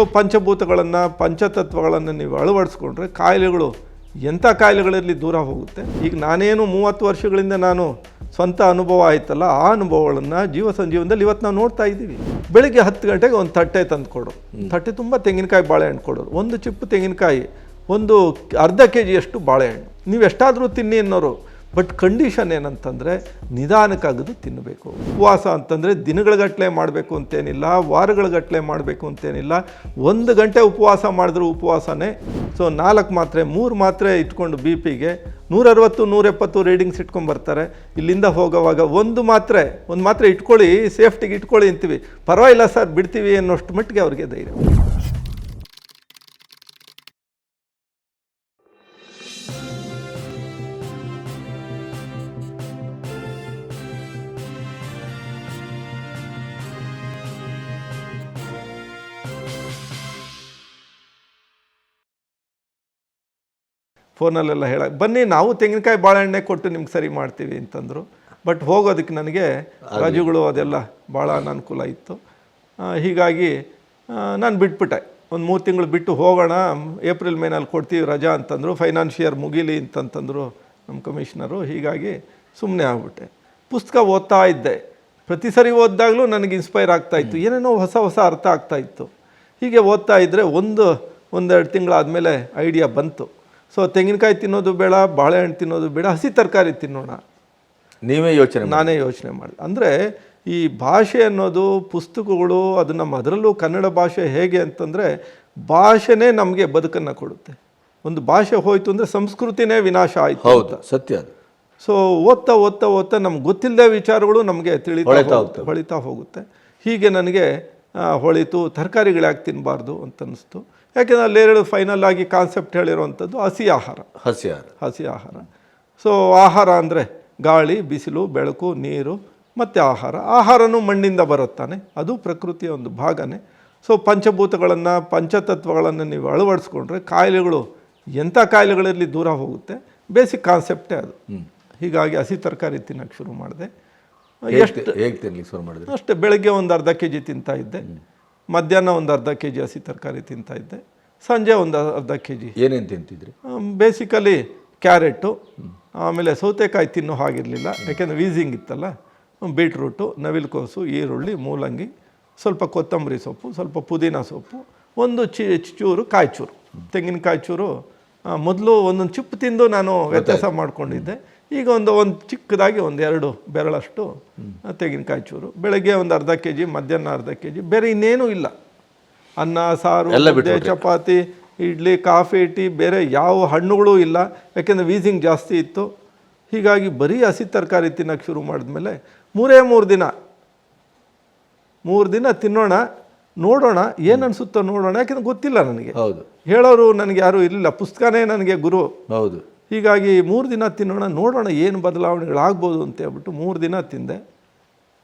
So ಪಂಚಭೂತಗಳನ್ನು ಪಂಚತತ್ವಗಳನ್ನು ನೀವು ಅಳವಡಿಸ್ಕೊಂಡ್ರೆ ಕಾಯಿಲೆಗಳು ಎಂಥ ಕಾಯಿಲೆಗಳಲ್ಲಿ ದೂರ ಹೋಗುತ್ತೆ? ಈಗ ನಾನೇನು ಮೂವತ್ತು ವರ್ಷಗಳಿಂದ ನಾನು ಸ್ವಂತ ಅನುಭವ ಆಯ್ತಲ್ಲ ಆ ಅನುಭವಗಳನ್ನು ಜೀವ ಸಂಜೀವನದಲ್ಲಿ ಇವತ್ತು ನಾವು ನೋಡ್ತಾ ಇದ್ದೀವಿ. ಬೆಳಿಗ್ಗೆ ಹತ್ತು ಗಂಟೆಗೆ ಒಂದು ತಟ್ಟೆ ತಂದು ಕೊಡು ತಟ್ಟೆ ತುಂಬ ತೆಂಗಿನಕಾಯಿ ಬಾಳೆಹಣ್ಣು ಕೊಡೋರು ಒಂದು ಚಿಪ್ಪು ತೆಂಗಿನಕಾಯಿ ಒಂದು ಅರ್ಧ ಕೆ ಜಿಯಷ್ಟು ಬಾಳೆಹಣ್ಣು. ನೀವು ಎಷ್ಟಾದರೂ ತಿನ್ನಿ ಅನ್ನೋರು ಬಟ್ ಕಂಡೀಷನ್ ಏನಂತಂದರೆ ನಿಧಾನಕ್ಕಾಗದು ತಿನ್ನಬೇಕು. ಉಪವಾಸ ಅಂತಂದರೆ ದಿನಗಳಗಟ್ಟಲೆ ಮಾಡಬೇಕು ಅಂತೇನಿಲ್ಲ ವಾರಗಳಗಟ್ಟಲೆ ಮಾಡಬೇಕು ಅಂತೇನಿಲ್ಲ. ಒಂದು ಗಂಟೆ ಉಪವಾಸ ಮಾಡಿದ್ರು ಉಪವಾಸನೇ. ಸೊ ನಾಲ್ಕು ಮಾತ್ರೆ, ಮೂರು ಮಾತ್ರೆ ಇಟ್ಕೊಂಡು ಬಿ ಪಿಗೆ, ನೂರರವತ್ತು, ನೂರೆಪ್ಪತ್ತು ರೀಡಿಂಗ್ಸ್ ಇಟ್ಕೊಂಡು ಬರ್ತಾರೆ. ಇಲ್ಲಿಂದ ಹೋಗೋವಾಗ ಒಂದು ಮಾತ್ರೆ ಒಂದು ಮಾತ್ರೆ ಇಟ್ಕೊಳ್ಳಿ, ಸೇಫ್ಟಿಗೆ ಇಟ್ಕೊಳ್ಳಿ ಅಂತೀವಿ. ಪರವಾಗಿಲ್ಲ ಸರ್, ಬಿಡ್ತೀವಿ ಅನ್ನೋಷ್ಟು ಮಟ್ಟಿಗೆ ಅವ್ರಿಗೆ ಧೈರ್ಯ. ಫೋನಲ್ಲೆಲ್ಲ ಹೇಳ ಬನ್ನಿ ನಾವು ತೆಂಗಿನಕಾಯಿ ಬಾಳೆಹಣ್ಣೆ ಕೊಟ್ಟು ನಿಮ್ಗೆ ಸರಿ ಮಾಡ್ತೀವಿ ಅಂತಂದರು. ಬಟ್ ಹೋಗೋದಕ್ಕೆ ನನಗೆ ರಜೆಗಳು ಅದೆಲ್ಲ ಭಾಳ ಅನಾನುಕೂಲ ಇತ್ತು. ಹೀಗಾಗಿ ನಾನು ಬಿಟ್ಬಿಟ್ಟೆ. ಒಂದು ಮೂರು ತಿಂಗಳು ಬಿಟ್ಟು ಹೋಗೋಣ ಏಪ್ರಿಲ್ ಮೇನಲ್ಲಿ ಕೊಡ್ತೀವಿ ರಜಾ ಅಂತಂದರು ಫೈನಾನ್ಷಿಯರ್ ಮುಗೀಲಿ ಅಂತಂತಂದರು ನಮ್ಮ ಕಮಿಷನರು. ಹೀಗಾಗಿ ಸುಮ್ಮನೆ ಆಗ್ಬಿಟ್ಟೆ. ಪುಸ್ತಕ ಓದ್ತಾ ಇದ್ದೆ. ಪ್ರತಿ ಸರಿ ಓದಿದಾಗಲೂ ನನಗೆ ಇನ್ಸ್ಪೈರ್ ಆಗ್ತಾ ಇತ್ತು. ಏನೇನೋ ಹೊಸ ಹೊಸ ಅರ್ಥ ಆಗ್ತಾ ಇತ್ತು. ಹೀಗೆ ಓದ್ತಾ ಇದ್ದರೆ ಒಂದು ಒಂದೆರಡು ತಿಂಗಳಾದಮೇಲೆ ಐಡಿಯಾ ಬಂತು. ಸೊ ತೆಂಗಿನಕಾಯಿ ತಿನ್ನೋದು ಬೇಡ ಬಾಳೆಹಣ್ಣು ತಿನ್ನೋದು ಬೇಡ ಹಸಿ ತರಕಾರಿ ತಿನ್ನೋಣ. ನೀವೇ ಯೋಚನೆ ನಾನೇ ಯೋಚನೆ ಮಾಡಿದೆ ಅಂದರೆ ಈ ಭಾಷೆ ಅನ್ನೋದು ಪುಸ್ತಕಗಳು ಅದು ನಮ್ಮ ಅದರಲ್ಲೂ ಕನ್ನಡ ಭಾಷೆ ಹೇಗೆ ಅಂತಂದರೆ ಭಾಷೆನೇ ನಮಗೆ ಬದುಕನ್ನು ಕೊಡುತ್ತೆ. ಒಂದು ಭಾಷೆ ಹೋಯಿತು ಅಂದರೆ ಸಂಸ್ಕೃತಿನೇ ವಿನಾಶ ಆಯಿತು ಹೌದು ಸತ್ಯ ಅದು. ಸೊ ಓದ್ತಾ ಓದ್ತಾ ಓದ್ತಾ ನಮ್ಗೆ ಗೊತ್ತಿಲ್ಲದೆ ವಿಚಾರಗಳು ನಮಗೆ ತಿಳಿತಾ ಹೊಳಿತಾ ಹೋಗುತ್ತೆ ಹೊಳಿತಾ ಹೋಗುತ್ತೆ. ಹೀಗೆ ನನಗೆ ಹೊಳಿತು ತರಕಾರಿಗಳು ಯಾಕೆ ತಿನ್ನಬಾರ್ದು ಅಂತ ಅನ್ನಿಸ್ತು ಯಾಕೆಂದರೆ ಅಲ್ಲಿ ಎರಡು ಫೈನಲ್ ಆಗಿ ಕಾನ್ಸೆಪ್ಟ್ ಹೇಳಿರುವಂಥದ್ದು ಹಸಿ ಆಹಾರ. ಹಸ್ಯಾರ ಹಸಿ ಆಹಾರ. ಸೊ ಆಹಾರ ಅಂದರೆ ಗಾಳಿ ಬಿಸಿಲು ಬೆಳಕು ನೀರು ಮತ್ತು ಆಹಾರ. ಆಹಾರನೂ ಮಣ್ಣಿಂದ ಬರುತ್ತಾನೆ ಅದು ಪ್ರಕೃತಿಯ ಒಂದು ಭಾಗನೇ. ಸೊ ಪಂಚಭೂತಗಳನ್ನು ಪಂಚತತ್ವಗಳನ್ನು ನೀವು ಅಳವಡಿಸ್ಕೊಂಡ್ರೆ ಕಾಯಿಲೆಗಳು ಎಂಥ ಕಾಯಿಲೆಗಳಲ್ಲಿ ದೂರ ಹೋಗುತ್ತೆ. ಬೇಸಿಕ್ ಕಾನ್ಸೆಪ್ಟೇ ಅದು. ಹೀಗಾಗಿ ಹಸಿ ತರಕಾರಿ ತಿನ್ನೋಕ್ಕೆ ಶುರು ಮಾಡಿದೆ. ಎಷ್ಟು ಹೇಗೆ ತಿನ್ಲಿಕ್ಕೆ ಶುರು ಮಾಡಿದ್ರಿ? ಅಷ್ಟೇ ಬೆಳಗ್ಗೆ ಒಂದು ಅರ್ಧ ಕೆ ಜಿ ತಿಂತಾ ಇದ್ದೆ. ಮಧ್ಯಾಹ್ನ ಒಂದು ಅರ್ಧ ಕೆ ಜಿ ಹಸಿ ತರಕಾರಿ ತಿಂತಾ ಇದ್ದೆ. ಸಂಜೆ ಒಂದು ಅರ್ಧ ಕೆ ಜಿ ಏನೇನು ತಿಂತಿದ್ರಿ? ಬೇಸಿಕಲಿ ಕ್ಯಾರೆಟು ಆಮೇಲೆ ಸೌತೆಕಾಯಿ ತಿನ್ನೋ ಹಾಗಿರಲಿಲ್ಲ. ಯಾಕೆಂದರೆ ವೀಸಿಂಗ್ ಇತ್ತಲ್ಲ ಬೀಟ್ರೂಟು ನವಿಲುಕೋಸು ಈರುಳ್ಳಿ ಮೂಲಂಗಿ ಸ್ವಲ್ಪ ಕೊತ್ತಂಬರಿ ಸೊಪ್ಪು ಸ್ವಲ್ಪ ಪುದೀನ ಸೊಪ್ಪು ಒಂದು ಚಿ ಚೂರು ಕಾಯ್ಚೂರು. ತೆಂಗಿನಕಾಯಿ ಚೂರು ಮೊದಲು ಒಂದೊಂದು ಚಿಪ್ಪು ತಿಂದು ನಾನು ವ್ಯತ್ಯಾಸ ಮಾಡ್ಕೊಂಡಿದ್ದೆ. ಈಗ ಒಂದು ಒಂದು ಚಿಕ್ಕದಾಗಿ ಒಂದು ಎರಡು ಬೆರಳಷ್ಟು ತೆಂಗಿನಕಾಯಿ ಚೂರು. ಬೆಳಗ್ಗೆ ಒಂದು ಅರ್ಧ ಕೆ ಜಿ ಮಧ್ಯಾಹ್ನ ಅರ್ಧ ಕೆ ಜಿ ಬೇರೆ ಇನ್ನೇನೂ ಇಲ್ಲ. ಅನ್ನ ಸಾರು ಚಪಾತಿ ಇಡ್ಲಿ ಕಾಫಿ ಟೀ ಬೇರೆ ಯಾವ ಹಣ್ಣುಗಳೂ ಇಲ್ಲ. ಯಾಕೆಂದರೆ ವೀಸಿಂಗ್ ಜಾಸ್ತಿ ಇತ್ತು. ಹೀಗಾಗಿ ಬರೀ ಹಸಿ ತರಕಾರಿ ತಿನ್ನೋಕ್ಕೆ ಶುರು ಮಾಡಿದ್ಮೇಲೆ ಮೂರೇ ಮೂರು ದಿನ ಮೂರು ದಿನ ತಿನ್ನೋಣ ನೋಡೋಣ ಏನು ಅನಿಸುತ್ತೋ ನೋಡೋಣ. ಯಾಕೆಂದ್ರೆ ಗೊತ್ತಿಲ್ಲ ನನಗೆ. ಹೌದು. ಹೇಳೋರು ನನಗೆ ಯಾರೂ ಇರಲಿಲ್ಲ. ಪುಸ್ತಕನೇ ನನಗೆ ಗುರು. ಹೌದು. ಹೀಗಾಗಿ ಮೂರು ದಿನ ತಿನ್ನೋಣ ನೋಡೋಣ ಏನು ಬದಲಾವಣೆಗಳಾಗ್ಬೋದು ಅಂತ ಹೇಳ್ಬಿಟ್ಟು ಮೂರು ದಿನ ತಿಂದೆ.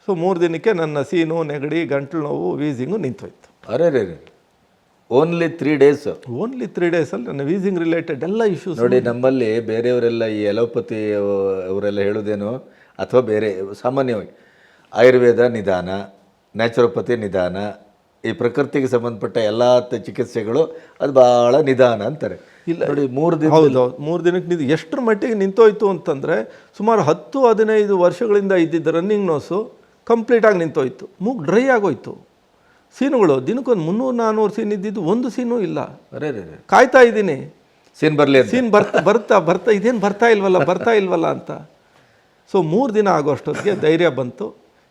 ಸೊ ಮೂರು ದಿನಕ್ಕೆ ನನ್ನ ಸೀನು ನೆಗಡಿ ಗಂಟಲು ನೋವು ವೀಸಿಂಗು ನಿಂತೋಯ್ತು. ಅರೆ ರೇ only three days only three ಡೇಸಲ್ಲಿ ನನ್ನ ವೀಸಿಂಗ್ ರಿಲೇಟೆಡ್ ಎಲ್ಲ ಇಶ್ಯೂಸ್ ನೋಡಿ ನಮ್ಮಲ್ಲಿ ಬೇರೆಯವರೆಲ್ಲ ಈ ಎಲೋಪತಿ ಅವರೆಲ್ಲ ಹೇಳೋದೇನು? ಅಥವಾ ಬೇರೆ ಸಾಮಾನ್ಯವಾಗಿ ಆಯುರ್ವೇದ ನಿಧಾನ ನ್ಯಾಚುರೋಪತಿ ನಿಧಾನ ಈ ಪ್ರಕೃತಿಗೆ ಸಂಬಂಧಪಟ್ಟ ಎಲ್ಲ ಚಿಕಿತ್ಸೆಗಳು ಅದು ಭಾಳ ನಿಧಾನ ಅಂತಾರೆ. ಇಲ್ಲ. ನೋಡಿ ಮೂರು ದಿನ ಹೌದು ಮೂರು ದಿನಕ್ಕೆ ನಿಂತು ಎಷ್ಟರ ಮಟ್ಟಿಗೆ ನಿಂತೋಯ್ತು ಅಂತಂದರೆ ಸುಮಾರು ಹತ್ತು ಹದಿನೈದು ವರ್ಷಗಳಿಂದ ಇದ್ದಿದ್ದ ರನ್ನಿಂಗ್ ನೋಸು ಕಂಪ್ಲೀಟಾಗಿ ನಿಂತೋಯ್ತು. ಮೂಗು ಡ್ರೈ ಆಗೋಯ್ತು. ಸೀನುಗಳು ದಿನಕ್ಕೊಂದು ಮುನ್ನೂರು ನಾನ್ನೂರು ಸೀನ್ ಇದ್ದಿದ್ದು ಒಂದು ಸೀನು ಇಲ್ಲ. ಅರೆ ರೇ ಕಾಯ್ತಾ ಇದ್ದೀನಿ. ಸೀನ್ ಬರಲಿ ಸೀನ್ ಬರ್ತಾ ಬರ್ತಾ ಬರ್ತಾ ಇದೇನು ಬರ್ತಾ ಇಲ್ವಲ್ಲ ಬರ್ತಾ ಇಲ್ವಲ್ಲ ಅಂತ. ಸೊ ಮೂರು ದಿನ ಆಗೋಷ್ಟೊತ್ತಿಗೆ ಧೈರ್ಯ ಬಂತು.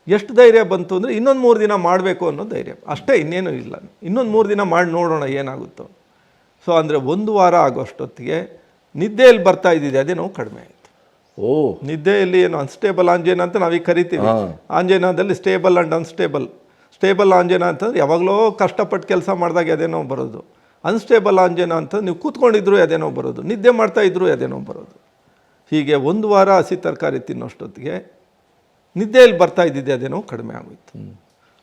ಎಷ್ಟು ಧೈರ್ಯ ಬಂತು ಅಂದರೆ ಇನ್ನೊಂದು ಮೂರು ದಿನ ಮಾಡಬೇಕು ಅನ್ನೋ ಧೈರ್ಯ. ಅಷ್ಟೇ ಇನ್ನೇನು ಇಲ್ಲ. ಇನ್ನೊಂದು ಮೂರು ದಿನ ಮಾಡಿ ನೋಡೋಣ ಏನಾಗುತ್ತೋ. ಸೊ ಅಂದರೆ ಒಂದು ವಾರ ಆಗೋಷ್ಟೊತ್ತಿಗೆ ನಿದ್ದೆಯಲ್ಲಿ ಬರ್ತಾ ಇದ್ದಿದೆ ಅದೇ ನೋವು ಕಡಿಮೆ ಆಯಿತು. ಓ. ನಿದ್ದೆಯಲ್ಲಿ ಏನು ಅನ್ಸ್ಟೇಬಲ್ ಆಂಜೇನ ಅಂತ ನಾವೀಗ ಕರಿತೀವಿ. ಆಂಜೇನಾದಲ್ಲಿ stable and unstable stable angina ಅಂತಂದ್ರೆ ಯಾವಾಗಲೋ ಕಷ್ಟಪಟ್ಟು ಕೆಲಸ ಮಾಡಿದಾಗ ಅದೇನೋ ಬರೋದು. ಅನ್ಸ್ಟೇಬಲ್ ಆಂಜೇನ ಅಂತ ನೀವು ಕೂತ್ಕೊಂಡಿದ್ರು ಅದೇನೋ ಬರೋದು. ನಿದ್ದೆ ಮಾಡ್ತಾ ಇದ್ರು ಅದೇನೋ ಬರೋದು. ಹೀಗೆ ಒಂದು ವಾರ ಹಸಿ ತರಕಾರಿ ತಿನ್ನೋಷ್ಟೊತ್ತಿಗೆ ನಿದ್ದೆಯಲ್ಲಿ ಬರ್ತಾ ಇದ್ದಿದ್ದೆ ಅದೇನೋ ಕಡಿಮೆ ಆಗೋಯ್ತು.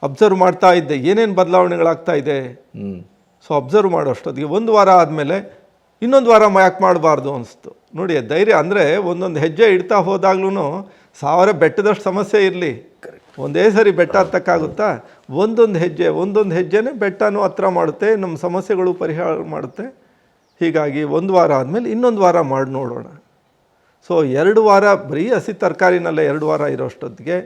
ಅಬ್ಸರ್ವ್ ಮಾಡ್ತಾ ಇದ್ದೆ ಏನೇನು ಬದಲಾವಣೆಗಳಾಗ್ತಾ ಇದೆ? ಹ್ಞೂ ಸೊ ಅಬ್ಸರ್ವ್ ಮಾಡೋಷ್ಟೊತ್ತಿಗೆ ಒಂದು ವಾರ ಆದಮೇಲೆ ಇನ್ನೊಂದು ವಾರ ಯಾಕೆ ಮಾಡಬಾರ್ದು ಅನಿಸ್ತು. ನೋಡಿ ಧೈರ್ಯ ಅಂದರೆ ಒಂದೊಂದು ಹೆಜ್ಜೆ ಇಡ್ತಾ ಹೋದಾಗ್ಲೂ ಸಾವಿರ ಬೆಟ್ಟದಷ್ಟು ಸಮಸ್ಯೆ ಇರಲಿ. ಒಂದೇ ಸರಿ ಬೆಟ್ಟ ಹತ್ತಕ್ಕಾಗುತ್ತಾ? ಒಂದೊಂದು ಹೆಜ್ಜೆ ಒಂದೊಂದು ಹೆಜ್ಜೆನೇ ಬೆಟ್ಟನೂ ಹತ್ರ ಮಾಡುತ್ತೆ ನಮ್ಮ ಸಮಸ್ಯೆಗಳು ಪರಿಹಾರ ಮಾಡುತ್ತೆ. ಹೀಗಾಗಿ ಒಂದು ವಾರ ಆದಮೇಲೆ ಇನ್ನೊಂದು ವಾರ ಮಾಡಿ ನೋಡೋಣ. ಸೊ ಎರಡು ವಾರ ಬರೀ ಹಸಿ ತರಕಾರಿನಲ್ಲೇ ಎರಡು ವಾರ ಇರೋಷ್ಟೊತ್ತಿಗೆ.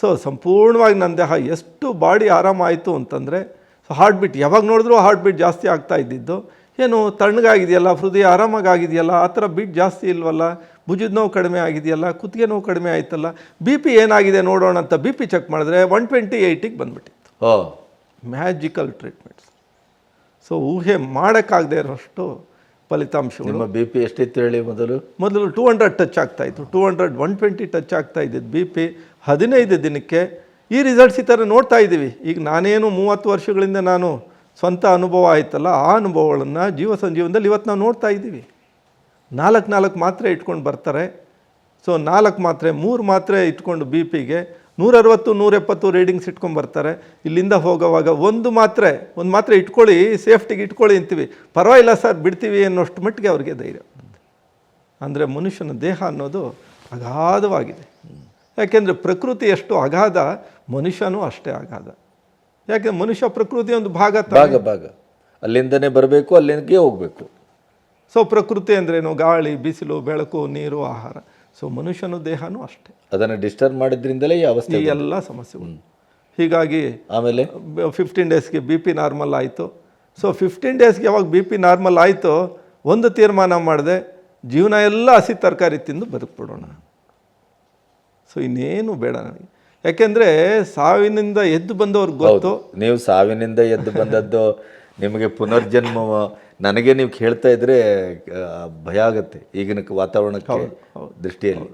ಸೊ ಸಂಪೂರ್ಣವಾಗಿ ನನ್ನ ದೇಹ ಎಷ್ಟು ಬಾಡಿ ಆರಾಮಾಯಿತು ಅಂತಂದರೆ ಸೊ ಹಾರ್ಟ್ ಬೀಟ್ ಯಾವಾಗ ನೋಡಿದ್ರೂ ಹಾರ್ಟ್ ಬೀಟ್ ಜಾಸ್ತಿ ಆಗ್ತಾ ಇದ್ದಿದ್ದು. ಏನು ತಣ್ಣಗಾಗಿದೆಯಲ್ಲ ಹೃದಯ ಆರಾಮಾಗಿದೆಯಲ್ಲ ಆ ಥರ ಬೀಟ್ ಜಾಸ್ತಿ ಇಲ್ವಲ್ಲ? ಭುಜದ ನೋವು ಕಡಿಮೆ ಆಗಿದೆಯಲ್ಲ ಕುತ್ತಿಗೆ ನೋವು ಕಡಿಮೆ ಆಯ್ತಲ್ಲ? ಬಿ ಪಿ ಏನಾಗಿದೆ ನೋಡೋಣ ಅಂತ ಬಿ ಪಿ ಚೆಕ್ ಮಾಡಿದ್ರೆ ಒನ್ ಟ್ವೆಂಟಿ ಏಯ್ಟಿಗೆ ಬಂದ್ಬಿಟ್ಟಿತ್ತು. ಓ. ಮ್ಯಾಜಿಕಲ್ ಟ್ರೀಟ್ಮೆಂಟ್ಸ್ ಸೊ ಊಹೆ ಮಾಡೋಕ್ಕಾಗದೇ ಇರೋಷ್ಟು ಫಲಿತಾಂಶ ನಿಮ್ಮ ಬಿ ಪಿ ಎಷ್ಟಿತ್ತು ಹೇಳಿ ಮೊದಲು? ಮೊದಲು ಟೂ ಹಂಡ್ರೆಡ್ ಟಚ್ ಆಗ್ತಾಯಿತ್ತು two hundred one twenty touch ಆಗ್ತಾ ಇದ್ದಿದ್ದು ಬಿ ಪಿ ಹದಿನೈದು ದಿನಕ್ಕೆ ಈ ರಿಸಲ್ಟ್ಸ್ ಈ ಥರ ನೋಡ್ತಾ ಇದ್ದೀವಿ. ಈಗ ನಾನೇನು ಮೂವತ್ತು ವರ್ಷಗಳಿಂದ ನಾನು ಸ್ವಂತ ಅನುಭವ ಆಯ್ತಲ್ಲ, ಆ ಅನುಭವಗಳನ್ನು ಜೀವ ಸಂಜೀವನದಲ್ಲಿ ಇವತ್ತು ನಾವು ನೋಡ್ತಾ ಇದ್ದೀವಿ. ನಾಲ್ಕು ನಾಲ್ಕು ಮಾತ್ರೆ ಇಟ್ಕೊಂಡು ಬರ್ತಾರೆ. ಸೊ ನಾಲ್ಕು ಮಾತ್ರೆ, ಮೂರು ಮಾತ್ರೆ ಇಟ್ಕೊಂಡು ಬಿ ಪಿಗೆ ನೂರರವತ್ತು, ನೂರೆಪ್ಪತ್ತು ರೀಡಿಂಗ್ಸ್ ಇಟ್ಕೊಂಡು ಬರ್ತಾರೆ. ಇಲ್ಲಿಂದ ಹೋಗೋವಾಗ ಒಂದು ಮಾತ್ರೆ ಒಂದು ಮಾತ್ರೆ ಇಟ್ಕೊಳ್ಳಿ ಸೇಫ್ಟಿಗೆ ಇಟ್ಕೊಳ್ಳಿ ಅಂತೀವಿ. ಪರವಾಗಿಲ್ಲ ಸರ್, ಬಿಡ್ತೀವಿ ಅನ್ನೋಷ್ಟು ಮಟ್ಟಿಗೆ ಅವ್ರಿಗೆ ಧೈರ್ಯ ಅಂದರೆ ಮನುಷ್ಯನ ದೇಹ ಅನ್ನೋದು ಅಗಾಧವಾಗಿದೆ. ಯಾಕೆಂದರೆ ಪ್ರಕೃತಿ ಎಷ್ಟು ಅಗಾಧ ಮನುಷ್ಯನೂ ಅಷ್ಟೇ ಅಗಾಧ. ಯಾಕೆ ಮನುಷ್ಯ ಪ್ರಕೃತಿ ಒಂದು ಭಾಗ. ಭಾಗ ಭಾಗ. ಅಲ್ಲಿಂದನೇ ಬರಬೇಕು ಅಲ್ಲಿಗೆ ಹೋಗಬೇಕು. ಸೊ ಪ್ರಕೃತಿ ಅಂದ್ರೇನು? ಗಾಳಿ ಬಿಸಿಲು ಬೆಳಕು ನೀರು ಆಹಾರ. ಸೊ ಮನುಷ್ಯನ ದೇಹನೂ ಅಷ್ಟೇ. ಅದನ್ನು ಡಿಸ್ಟರ್ಬ್ ಮಾಡಿದ್ರಿಂದಲೇ ಈ ಅವಸ್ಥೆ ಈ ಎಲ್ಲ ಸಮಸ್ಯೆಗಳು ಹೀಗಾಗಿ ಆಮೇಲೆ? ಫಿಫ್ಟೀನ್ ಡೇಸ್ಗೆ ಬಿ ಪಿ ನಾರ್ಮಲ್ ಆಯಿತು. ಸೊ ಫಿಫ್ಟೀನ್ ಡೇಸ್ಗೆ ಯಾವಾಗ ಬಿ ಪಿ ನಾರ್ಮಲ್ ಆಯಿತು ಒಂದು ತೀರ್ಮಾನ ಮಾಡಿದೆ ಜೀವನ ಎಲ್ಲ ಹಸಿ ತರಕಾರಿ ತಿಂದು ಬದುಕ್ಬಿಡೋಣ. ಸೊ ಇನ್ನೇನು ಬೇಡ ನನಗೆ. ಯಾಕೆಂದರೆ ಸಾವಿನಿಂದ ಎದ್ದು ಬಂದವ್ರಿಗೆ ಗೊತ್ತು. ನೀವು ಸಾವಿನಿಂದ ಎದ್ದು ಬಂದದ್ದು ನಿಮಗೆ ಪುನರ್ಜನ್ಮ ನನಗೆ ನೀವು ಕೇಳ್ತಾ ಇದ್ರೆ ಭಯ ಆಗುತ್ತೆ ಈಗಿನ ವಾತಾವರಣಕ್ಕೆ ದೃಷ್ಟಿಯಲ್ಲಿ.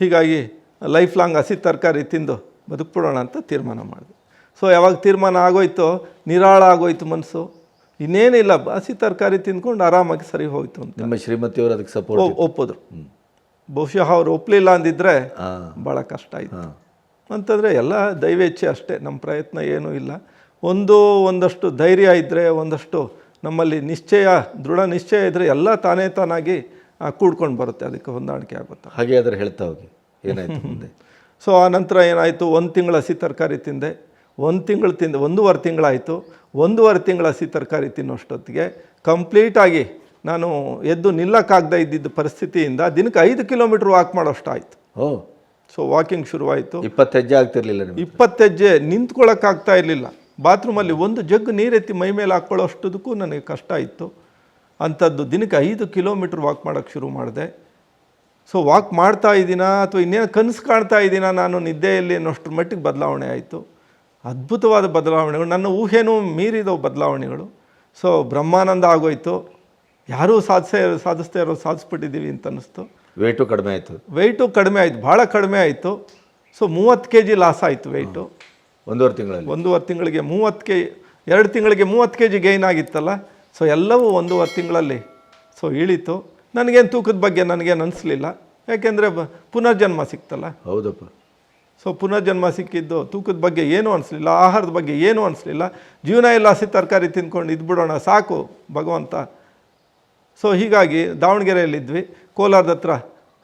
ಹೀಗಾಗಿ ಲೈಫ್ ಲಾಂಗ್ ಹಸಿ ತರಕಾರಿ ತಿಂದು ಬದುಕ್ಬಿಡೋಣ ಅಂತ ತೀರ್ಮಾನ ಮಾಡಿದೆ. ಸೊ ಯಾವಾಗ ತೀರ್ಮಾನ ಆಗೋಯ್ತು ನಿರಾಳ ಆಗೋಯ್ತು ಮನಸ್ಸು. ಇನ್ನೇನಿಲ್ಲ ಹಸಿ ತರಕಾರಿ ತಿಂದ್ಕೊಂಡು ಆರಾಮಾಗಿ ಸರಿ ಹೋಯ್ತು ಅಂತ. ನಿಮ್ಮ ಶ್ರೀಮತಿಯವರು ಅದಕ್ಕೆ ಸಪೋರ್ಟ್ ಒಪ್ಪಿದ್ರು. ಒಪ್ಪಿದ್ರು ಬಹುಶಃ ಅವ್ರು ಒಪ್ಪಲಿಲ್ಲ ಅಂದಿದ್ರೆ ಭಾಳ ಕಷ್ಟ ಆಯಿತು. ಅಂತಂದರೆ ಎಲ್ಲ ದೈವೇಚ್ಛೆ ಅಷ್ಟೇ ನಮ್ಮ ಪ್ರಯತ್ನ ಏನೂ ಇಲ್ಲ. ಒಂದು ಒಂದಷ್ಟು ಧೈರ್ಯ ಇದ್ದರೆ ಒಂದಷ್ಟು ನಮ್ಮಲ್ಲಿ ನಿಶ್ಚಯ ದೃಢ ನಿಶ್ಚಯ ಇದ್ದರೆ ಎಲ್ಲ ತಾನೇ ತಾನಾಗಿ ಕೂಡ್ಕೊಂಡು ಬರುತ್ತೆ ಅದಕ್ಕೆ ಹೊಂದಾಣಿಕೆ ಆಗುತ್ತೆ. ಹಾಗೆ ಆದರೆ ಹೇಳ್ತಾ ಹೋಗಿ ಏನಾಯ್ತು ಮುಂದೆ? ಸೊ ಆ ನಂತರ ಏನಾಯಿತು ಒಂದು ತಿಂಗಳು ಹಸಿ ತರಕಾರಿ ತಿಂದೆ ಒಂದು ತಿಂಗಳು ತಿಂದೆ ಒಂದೂವರೆ ತಿಂಗಳಾಯಿತು ಒಂದೂವರೆ ತಿಂಗಳ ಹಸಿ ತರಕಾರಿ ತಿನ್ನೋಷ್ಟೊತ್ತಿಗೆ ಕಂಪ್ಲೀಟಾಗಿ ನಾನು ಎದ್ದು ನಿಲ್ಲಕ್ಕಾಗದೇ ಇದ್ದಿದ್ದ ಪರಿಸ್ಥಿತಿಯಿಂದ ದಿನಕ್ಕೆ ಐದು ಕಿಲೋಮೀಟ್ರ್ ವಾಕ್ ಮಾಡೋಷ್ಟು ಆಯಿತು ಓ. ಸೊ ವಾಕಿಂಗ್ ಶುರುವಾಯಿತು. ಇಪ್ಪತ್ತು ಹೆಜ್ಜೆ ಆಗ್ತಿರ್ಲಿಲ್ಲ ನಿಮಗೆ? ಇಪ್ಪತ್ತು ಹೆಜ್ಜೆ ನಿಂತ್ಕೊಳ್ಳೋಕ್ಕಾಗ್ತಾ ಇರಲಿಲ್ಲ. ಬಾತ್ರೂಮಲ್ಲಿ ಒಂದು ಜಗ್ ನೀರೆತ್ತಿ ಮೈ ಮೇಲೆ ಹಾಕ್ಕೊಳ್ಳೋಷ್ಟದಕ್ಕೂ ನನಗೆ ಕಷ್ಟ ಇತ್ತು. ಅಂಥದ್ದು ದಿನಕ್ಕೆ ಐದು ಕಿಲೋಮೀಟ್ರ್ ವಾಕ್ ಮಾಡೋಕ್ಕೆ ಶುರು ಮಾಡಿದೆ. ಸೊ ವಾಕ್ ಮಾಡ್ತಾ ಇದ್ದೀನ ಅಥವಾ ಇನ್ನೇನು ಕನಸು ಕಾಣ್ತಾ ಇದ್ದೀನ ನಾನು ನಿದ್ದೆಯಲ್ಲಿ ಅನ್ನೋಷ್ಟ್ರ ಮಟ್ಟಿಗೆ ಬದಲಾವಣೆ ಆಯಿತು. ಅದ್ಭುತವಾದ ಬದಲಾವಣೆಗಳು. ನನ್ನ ಊಹೆನೂ ಮೀರಿದವು ಬದಲಾವಣೆಗಳು. ಸೊ ಬ್ರಹ್ಮಾನಂದ ಆಗೋಯ್ತು. ಯಾರೂ ಸಾಧಿಸೇ ಸಾಧಿಸ್ತಾ ಇರೋ ಸಾಧಿಸ್ಬಿಟ್ಟಿದ್ದೀವಿ ಅಂತ ಅನ್ನಿಸ್ತು. ವೆಯ್ಟು ಕಡಿಮೆ ಆಯಿತು. ವೆಯ್ಟು ಕಡಿಮೆ ಆಯಿತು ಭಾಳ ಕಡಿಮೆ ಆಯಿತು. ಸೊ ಮೂವತ್ತು ಕೆ ಜಿ ಲಾಸ್ ಆಯಿತು ವೆಯ್ಟು ಒಂದೂವರೆ ತಿಂಗಳಲ್ಲಿ. ಒಂದೂವರೆ ತಿಂಗಳಿಗೆ ಮೂವತ್ತು ಕೆ ಎರಡು ತಿಂಗಳಿಗೆ ಮೂವತ್ತು ಕೆ ಜಿ ಗೈನ್ ಆಗಿತ್ತಲ್ಲ? ಸೊ ಎಲ್ಲವೂ ಒಂದೂವರೆ ತಿಂಗಳಲ್ಲಿ. ಸೊ ಇಳಿತು. ನನಗೇನು ತೂಕದ ಬಗ್ಗೆ ನನಗೇನು ಅನಿಸ್ಲಿಲ್ಲ. ಯಾಕೆಂದರೆ ಪುನರ್ಜನ್ಮ ಸಿಕ್ತಲ್ಲ? ಹೌದಪ್ಪ. ಸೊ ಪುನರ್ಜನ್ಮ ಸಿಕ್ಕಿದ್ದು ತೂಕದ ಬಗ್ಗೆ ಏನೂ ಅನಿಸ್ಲಿಲ್ಲ ಆಹಾರದ ಬಗ್ಗೆ ಏನೂ ಅನಿಸ್ಲಿಲ್ಲ. ಜೀವನ ಎಲ್ಲ ಹಸಿ ತರಕಾರಿ ತಿಂದ್ಕೊಂಡು ಇದ್ಬಿಡೋಣ ಸಾಕು ಭಗವಂತ. ಸೊ ಹೀಗಾಗಿ ದಾವಣಗೆರೆಯಲ್ಲಿದ್ವಿ. ಕೋಲಾರದ ಹತ್ರ.